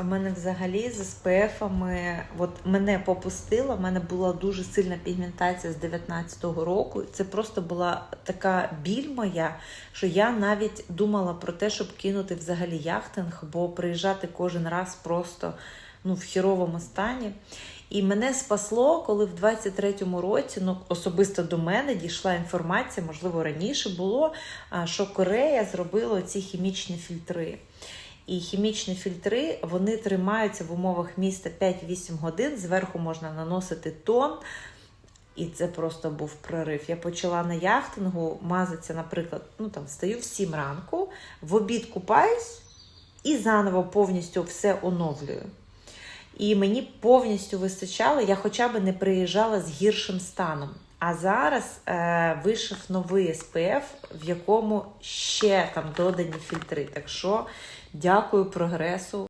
У мене взагалі з СПФами, от мене попустило, в мене була дуже сильна пігментація з 19-го року. Це просто була така біль моя, що я навіть думала про те, щоб кинути взагалі яхтинг, бо приїжджати кожен раз просто ну, в хіровому стані. І мене спасло, коли в 23-му році, ну особисто до мене дійшла інформація, можливо, раніше було, що Корея зробила ці хімічні фільтри. І хімічні фільтри вони тримаються в умовах міста 5-8 годин. Зверху можна наносити тон. І це просто був прорив. Я почала на яхтингу мазатися, наприклад, ну там встаю в 7 ранку, в обід купаюсь і заново повністю все оновлюю. І мені повністю вистачало, я хоча б не приїжджала з гіршим станом. А зараз е, вийшов новий SPF, в якому ще там додані фільтри. Так що дякую прогресу.